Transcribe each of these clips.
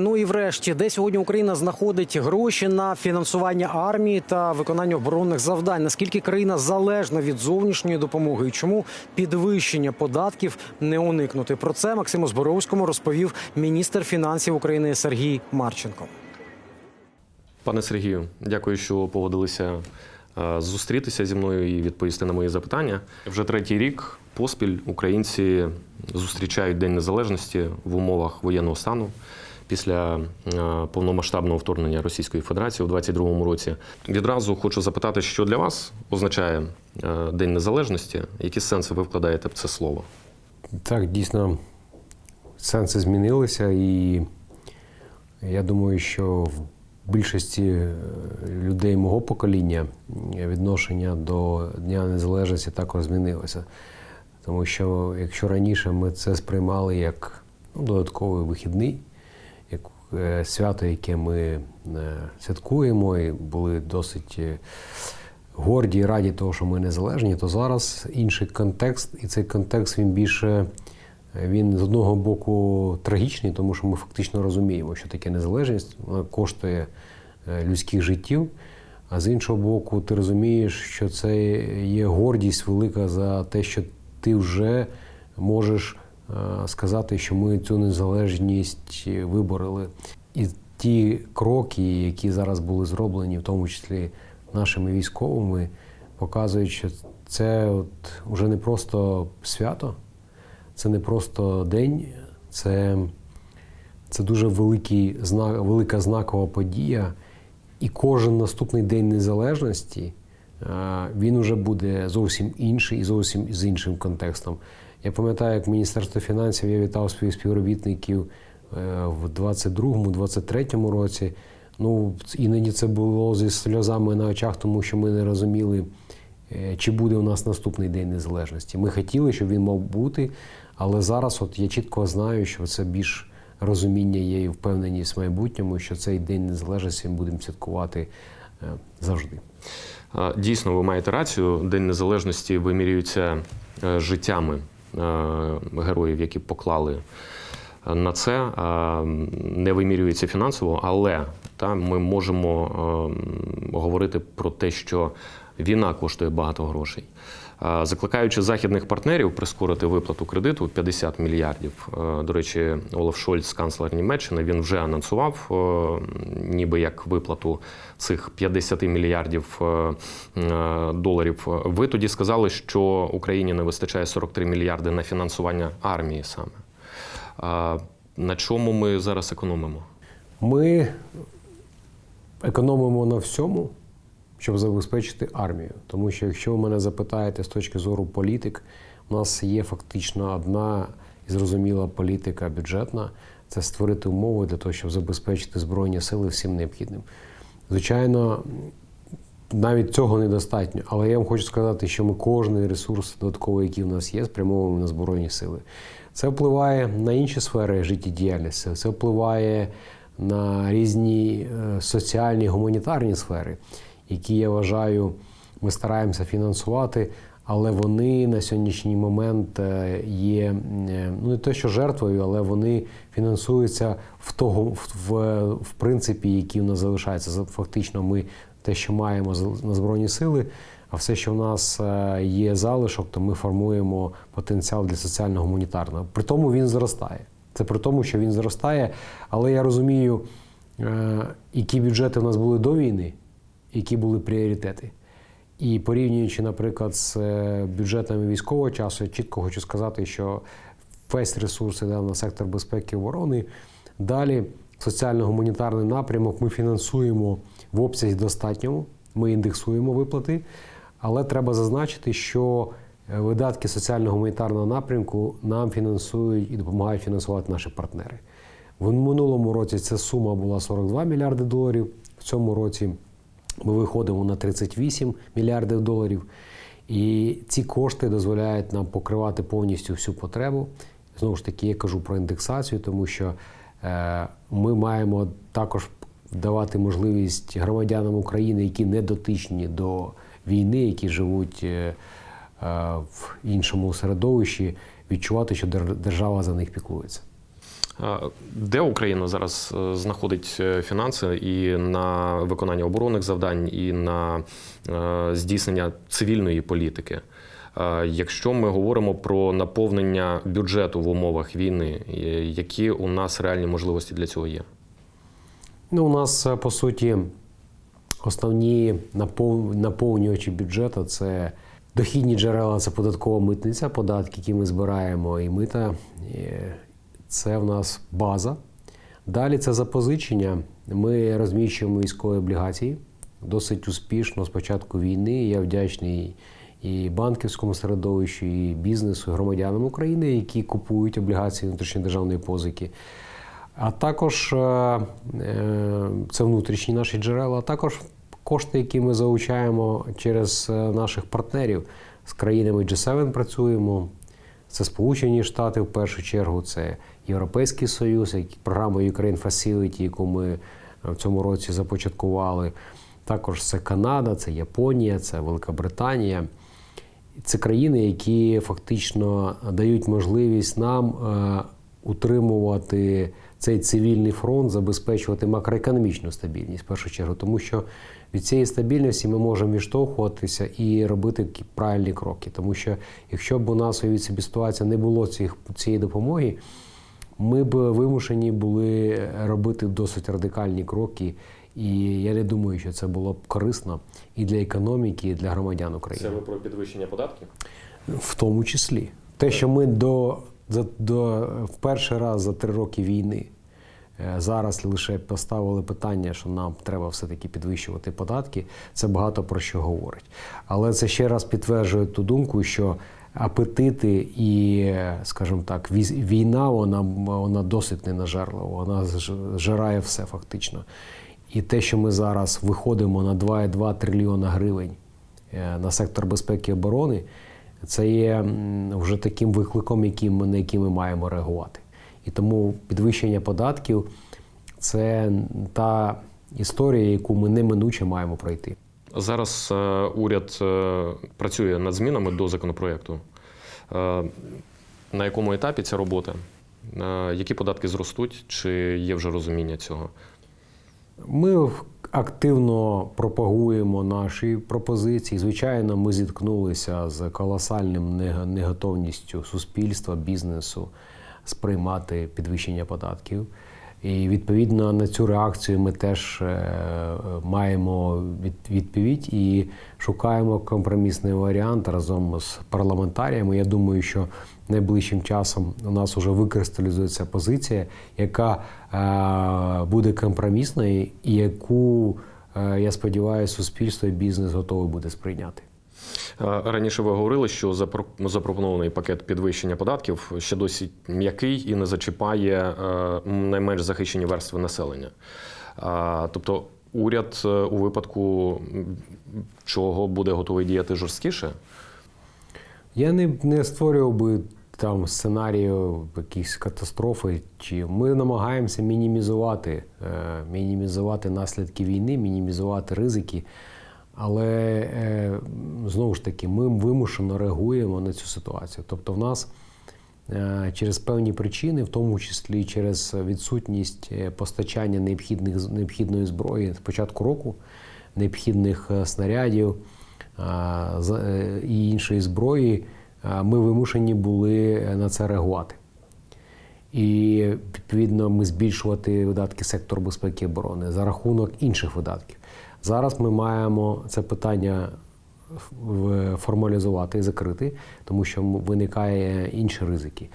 Ну і врешті, де сьогодні Україна знаходить гроші на фінансування армії та виконання оборонних завдань? Наскільки країна залежна від зовнішньої допомоги? І чому підвищення податків не уникнути? Про це Максиму Зборовському розповів міністр фінансів України Сергій Марченко. Пане Сергію, дякую, що погодилися е, зустрітися зі мною і відповісти на мої запитання. Вже третій рік поспіль українці зустрічають День Незалежності в умовах воєнного стану після е, повномасштабного вторгнення Російської Федерації у 2022 році. Відразу хочу запитати, що для вас означає е, День Незалежності, які сенси ви вкладаєте в це слово? Так, дійсно, сенси змінилися, і я думаю, що в більшості е, людей мого покоління відношення до Дня Незалежності також змінилося. Тому що якщо раніше ми це сприймали як ну, додатковий вихідний, свято, яке ми е, святкуємо, і були досить е, горді і раді того, що ми незалежні, то зараз інший контекст, і цей контекст він більше е, він з одного боку трагічний, тому що ми фактично розуміємо, що таке незалежність вона коштує е, людських життів. А з іншого боку, ти розумієш, що це є гордість велика за те, що ти вже можеш е, сказати, що ми цю незалежність вибороли. І ті кроки, які зараз були зроблені, в тому числі нашими військовими, показують, що це от вже не просто свято, це не просто день, це, це дуже великий, знак, велика знакова подія. І кожен наступний день незалежності е, він вже буде зовсім інший і зовсім з іншим контекстом. Я пам'ятаю, як Міністерство фінансів я вітав своїх співробітників е, в 22-23 році. Ну, іноді це було зі сльозами на очах, тому що ми не розуміли, е, чи буде у нас наступний день незалежності. Ми хотіли, щоб він мав бути, але зараз от я чітко знаю, що це більш розуміння є і впевненість в майбутньому, що цей день незалежності ми будемо святкувати е, завжди. Дійсно, ви маєте рацію. День незалежності вимірюється життями героїв, які поклали е, на це. Не вимірюється фінансово, але та, ми можемо е, говорити про те, що війна коштує багато грошей. Закликаючи західних партнерів прискорити виплату кредиту 50 мільярдів. Е, До речі, Олаф Шольц, канцлер Німеччини, він вже анонсував, е, ніби як виплату цих 50 мільярдів е, доларів. Ви тоді сказали, що Україні не вистачає 43 мільярди на фінансування армії саме. На чому ми зараз економимо? Ми економимо на всьому, щоб забезпечити армію. Тому що, якщо ви мене запитаєте з точки зору політик, у нас є фактично одна і зрозуміла політика бюджетна це створити умови для того, щоб забезпечити Збройні сили всім необхідним. Звичайно, навіть цього недостатньо, але я вам хочу сказати, що ми кожний ресурс додатковий, який в нас є, спрямовуємо на Збройні сили. Це впливає на інші сфери життєдіяльності, це впливає на різні е, соціальні гуманітарні сфери, які я вважаю, ми стараємося фінансувати, але вони на сьогоднішній момент е, є е, ну не те, що жертвою, але вони фінансуються в того в, в, принципі, які в нас залишаються. За- Фактично, ми те, що маємо на збройні сили. А все, що в нас е, є залишок, то ми формуємо потенціал для соціально-гуманітарного. При тому він зростає. Це при тому, що він зростає. Але я розумію, які бюджети в нас були до війни, які були пріоритети. І порівнюючи, наприклад, з е, бюджетами військового часу, я чітко хочу сказати, що весь ресурс іде на сектор безпеки і оборони. Далі соціально-гуманітарний напрямок ми фінансуємо в обсязі достатньому, ми індексуємо виплати, але треба зазначити, що е, видатки соціально-гуманітарного напрямку нам фінансують і допомагають фінансувати наші партнери. В минулому році ця сума була 42 мільярди доларів. В цьому році ми виходимо на 38 мільярдів доларів. І ці кошти дозволяють нам покривати повністю всю потребу. Знову ж таки, я кажу про індексацію, тому що е, ми маємо також давати можливість громадянам України, які не дотичні до війни, які живуть е, е, в іншому середовищі, відчувати, що дер- держава за них піклується. Де Україна зараз е, знаходить е, фінанси і на виконання оборонних завдань, і на е, здійснення цивільної політики? Якщо ми говоримо про наповнення бюджету в умовах війни, які у нас реальні можливості для цього є? Ну, у нас по суті основні наповнювачі бюджету це дохідні джерела, це податкова митниця, податки, які ми збираємо, і мита. Це в нас база. Далі це запозичення. Ми розміщуємо військові облігації досить успішно з початку війни. Я вдячний і банківському середовищу, і бізнесу, і громадянам України, які купують облігації внутрішньодержавної позики. А також е, е, це внутрішні наші джерела, а також кошти, які ми залучаємо через е, наших партнерів з країнами G7 працюємо. Це Сполучені Штати в першу чергу, це Європейський Союз, програма Ukraine Facility, яку ми е, в цьому році започаткували. Також це Канада, це Японія, це Велика Британія. Це країни, які фактично дають можливість нам е, утримувати цей цивільний фронт, забезпечувати макроекономічну стабільність в першу чергу, тому що від цієї стабільності ми можемо відштовхуватися і робити правильні кроки. Тому що якщо б у нас уявіть собі ситуація не було цих, цієї допомоги, ми б вимушені були робити досить радикальні кроки. І я не думаю, що це було б корисно і для економіки, і для громадян України. ви про підвищення податків? В тому числі. Те, що ми до, за- до, в перший раз за три роки війни зараз лише поставили питання, що нам треба все-таки підвищувати податки, це багато про що говорить. Але це ще раз підтверджує ту думку, що апетити і, е, скажімо так, війна, вона, вона досить ненажерлива, вона зж- зжирає все фактично. І те, що ми зараз виходимо на 2,2 трильйона гривень е, на сектор безпеки і оборони, це є вже таким викликом, яким на який ми маємо реагувати. І тому підвищення податків це та історія, яку ми неминуче маємо пройти. Зараз е, уряд е, працює над змінами до законопроекту. Е, на якому етапі ця робота? Які податки зростуть? Чи є вже розуміння цього? Ми активно пропагуємо наші пропозиції. Звичайно, ми зіткнулися з колосальним неготовністю суспільства, бізнесу сприймати підвищення податків. І відповідно на цю реакцію ми теж е, маємо від- відповідь і шукаємо компромісний варіант разом з парламентаріями. Я думаю, що найближчим часом у нас вже викристалізується позиція, яка е, буде компромісною і яку, е, я сподіваюся, суспільство і бізнес готовий буде сприйняти. Е, Раніше ви говорили, що запропонований пакет підвищення податків ще досить м'який і не зачіпає е, найменш захищені верстви населення. Е, Тобто уряд у випадку чого буде готовий діяти жорсткіше? Я не, не створював би там сценарію якісь катастрофи. Чи ми намагаємося мінімізувати, мінімізувати наслідки війни, мінімізувати ризики. Але е, знову ж таки, ми вимушено реагуємо на цю ситуацію. Тобто, в нас е, через певні причини, в тому числі через відсутність е, постачання необхідних необхідної зброї з початку року, необхідних снарядів і іншої зброї, ми вимушені були на це реагувати. І відповідно ми збільшувати видатки сектору безпеки і оборони за рахунок інших видатків. Зараз ми маємо це питання формалізувати і закрити, тому що виникає інші ризики.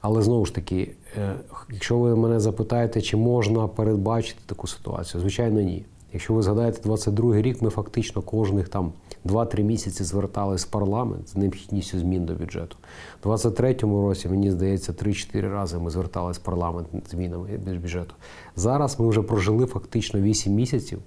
Але знову ж таки, е, якщо ви мене запитаєте, чи можна передбачити таку ситуацію, звичайно, ні. Якщо ви згадаєте 22 рік, ми фактично кожних там 2-3 місяці звертались в парламент з необхідністю змін до бюджету. У 23-му році, мені здається, 3-4 рази ми звертались в парламент з змінами бюджету. Зараз ми вже прожили фактично 8 місяців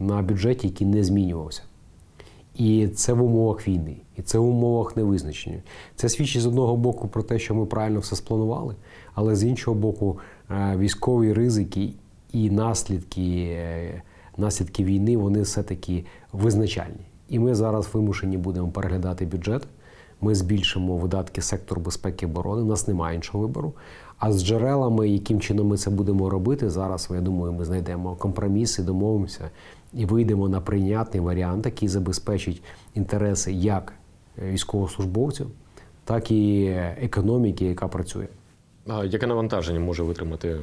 на бюджеті, який не змінювався. І це в умовах війни, і це в умовах невизначення. Це свідчить з одного боку про те, що ми правильно все спланували, але з іншого боку, е, військові ризики і наслідки, е, наслідки війни вони все-таки визначальні. І ми зараз вимушені будемо переглядати бюджет. Ми збільшимо видатки сектору безпеки і оборони. У нас немає іншого вибору. А з джерелами, яким чином ми це будемо робити, зараз я думаю, ми знайдемо компроміси, домовимося і вийдемо на прийнятний варіант, який забезпечить інтереси як військовослужбовців, так і економіки, яка працює. А яке навантаження може витримати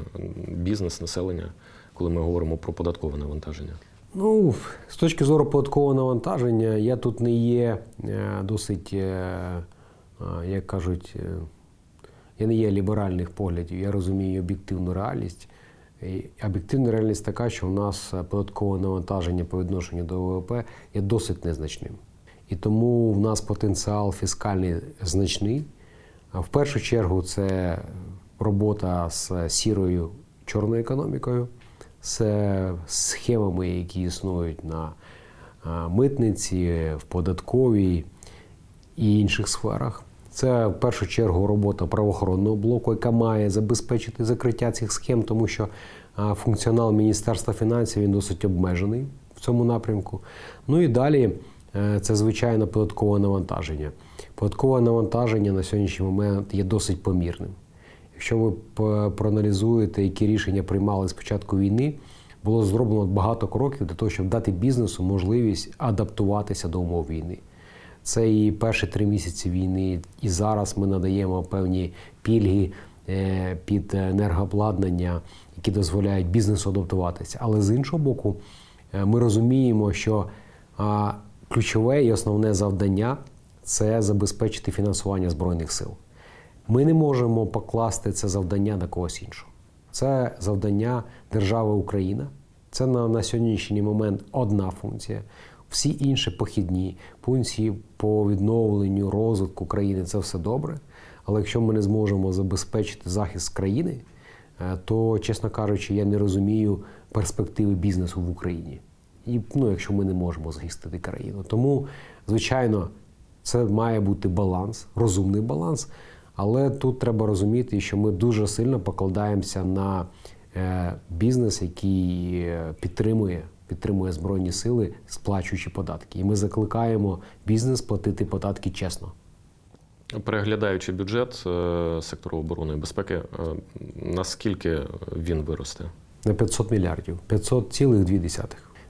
бізнес, населення, коли ми говоримо про податкове навантаження? Ну, з точки зору податкового навантаження, я тут не є е, досить, е, е, як кажуть, я не є ліберальних поглядів, я розумію об'єктивну реальність. Об'єктивна реальність така, що в нас податкове навантаження по відношенню до ВВП є досить незначним. І тому в нас потенціал фіскальний значний. В першу чергу це робота з сірою чорною економікою, з схемами, які існують на митниці, в податковій і інших сферах. Це в першу чергу робота правоохоронного блоку, яка має забезпечити закриття цих схем, тому що функціонал Міністерства фінансів він досить обмежений в цьому напрямку. Ну і далі е, це звичайно податкове навантаження. Податкове навантаження на сьогоднішній момент є досить помірним. Якщо ви проаналізуєте, які рішення приймали з початку війни, було зроблено багато кроків для того, щоб дати бізнесу можливість адаптуватися до умов війни. Це і перші три місяці війни, і зараз ми надаємо певні пільги е, під енергообладнання, які дозволяють бізнесу адаптуватися. Але з іншого боку, е, ми розуміємо, що ключове і основне завдання це забезпечити фінансування збройних сил. Ми не можемо покласти це завдання на когось іншого. Це завдання держави Україна. Це на, на сьогоднішній момент одна функція. Всі інші похідні функції по відновленню розвитку країни це все добре. Але якщо ми не зможемо забезпечити захист країни, е, то, чесно кажучи, я не розумію перспективи бізнесу в Україні. І ну, якщо ми не можемо захистити країну. Тому, звичайно, це має бути баланс, розумний баланс. Але тут треба розуміти, що ми дуже сильно покладаємося на е, бізнес, який е, підтримує, підтримує збройні сили, сплачуючи податки. І ми закликаємо бізнес платити податки чесно. Переглядаючи бюджет е, сектору оборони і безпеки, наскільки він виросте? на 500 мільярдів, 500,2.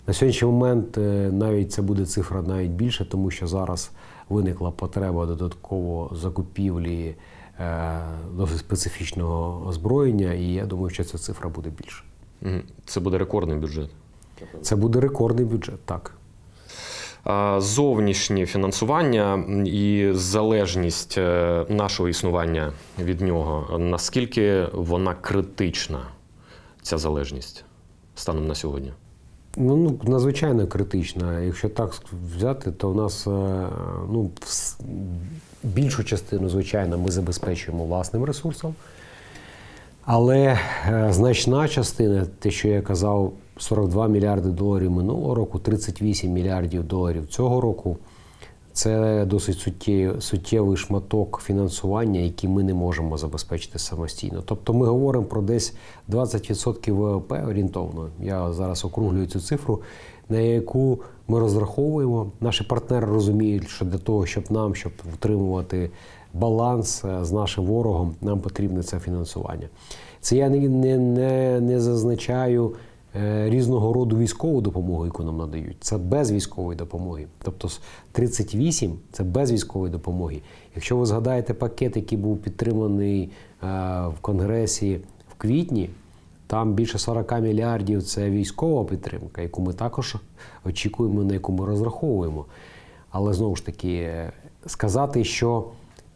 На сьогоднішній момент навіть це буде цифра навіть більше, тому що зараз виникла потреба додатково закупівлі досить специфічного озброєння, і я думаю, що ця цифра буде більше. Це буде рекордний бюджет. Це буде рекордний бюджет, так. Зовнішнє фінансування і залежність е, нашого існування від нього, наскільки вона критична, ця залежність станом на сьогодні? Ну, ну, надзвичайно критична. Якщо так взяти, то в нас е, ну, більшу частину, звичайно, ми забезпечуємо власним ресурсом. Але е, значна частина, те, що я казав, 42 мільярди доларів минулого року, 38 мільярдів доларів цього року. Це досить суттєвий, суттєвий шматок фінансування, який ми не можемо забезпечити самостійно. Тобто ми говоримо про десь 20% ВВП орієнтовно. Я зараз округлюю цю цифру, на яку ми розраховуємо. Наші партнери розуміють, що для того, щоб нам, щоб втримувати баланс е, з нашим ворогом, нам потрібне це фінансування. Це я не, не, не, не зазначаю різного роду військову допомогу, яку нам надають. Це без військової допомоги. Тобто 38 це без військової допомоги. Якщо ви згадаєте пакет, який був підтриманий е, в Конгресі в квітні, там більше 40 мільярдів це військова підтримка, яку ми також очікуємо, на яку ми розраховуємо. Але знову ж таки, е, сказати, що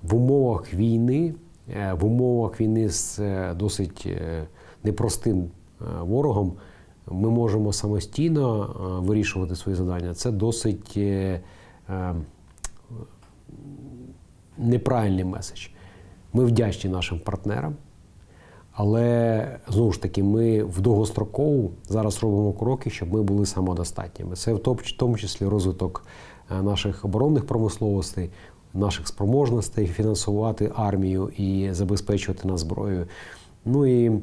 в умовах війни, е, в умовах війни з е, досить е, непростим е, ворогом, ми можемо самостійно е, вирішувати свої завдання. Це досить е, е, неправильний меседж. Ми вдячні нашим партнерам. Але знову ж таки, ми в довгострокову зараз робимо кроки, щоб ми були самодостатніми. Це в тому числі розвиток наших оборонних промисловостей, наших спроможностей фінансувати армію і забезпечувати нас зброєю. Ну і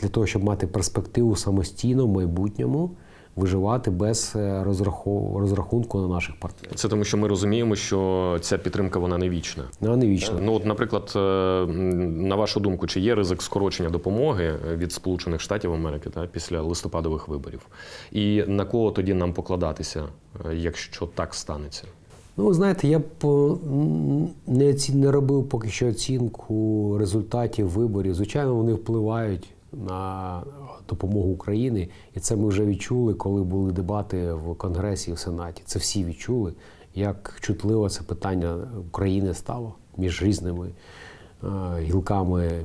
для того, щоб мати перспективу самостійно в майбутньому, виживати без е, розраху- розрахунку на наших партнерів. Це тому, що ми розуміємо, що ця підтримка вона не вічна. Ну, а не вічно. Ну, от, наприклад, е, на вашу думку, чи є ризик скорочення допомоги від Сполучених Штатів Америки та, після листопадових виборів? І на кого тоді нам покладатися, е, якщо так станеться? Ну, ви знаєте, я б е, не, не робив поки що оцінку результатів виборів. Звичайно, вони впливають на допомогу України, і це ми вже відчули, коли були дебати в Конгресі і в Сенаті. Це всі відчули, як чутливо це питання України стало між різними е, гілками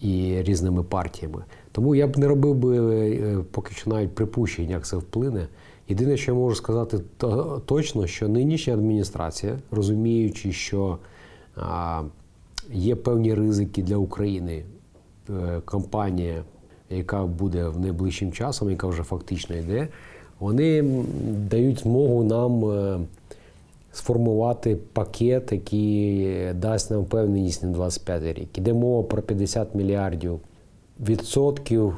і різними партіями. Тому я б не робив би е, поки що навіть припущень, як це вплине. Єдине, що я можу сказати то- точно, що нинішня адміністрація, розуміючи, що є певні ризики для України, е, кампанія, яка буде в найближчим часом, яка вже фактично йде, вони дають змогу нам. е, сформувати пакет, який дасть нам впевненість на 25 рік. Іде мова про 50 мільярдів відсотків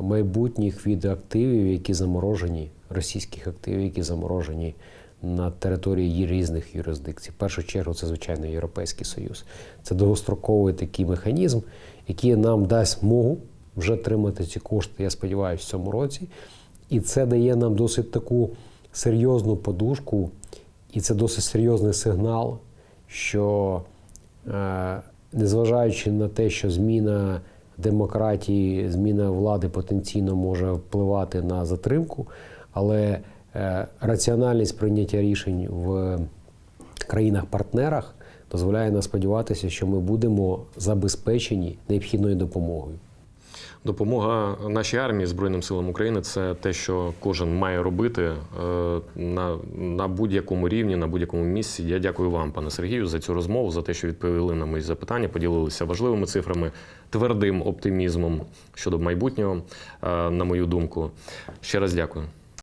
майбутніх від активів, які заморожені, російських активів, які заморожені на території різних юрисдикцій. В першу чергу це, звичайно, Європейський Союз. Це довгостроковий такий механізм, який нам дасть змогу вже отримати ці кошти, я сподіваюся, в цьому році. І це дає нам досить таку серйозну подушку, і це досить серйозний сигнал, що е, незважаючи на те, що зміна демократії, зміна влади потенційно може впливати на затримку, але е, раціональність прийняття рішень в країнах-партнерах дозволяє нам сподіватися, що ми будемо забезпечені необхідною допомогою. Допомога нашій армії Збройним силам України це те, що кожен має робити е, на, на будь-якому рівні, на будь-якому місці. Я дякую вам, пане Сергію, за цю розмову, за те, що відповіли на мої запитання, поділилися важливими цифрами, твердим оптимізмом щодо майбутнього, е, на мою думку. Ще раз дякую.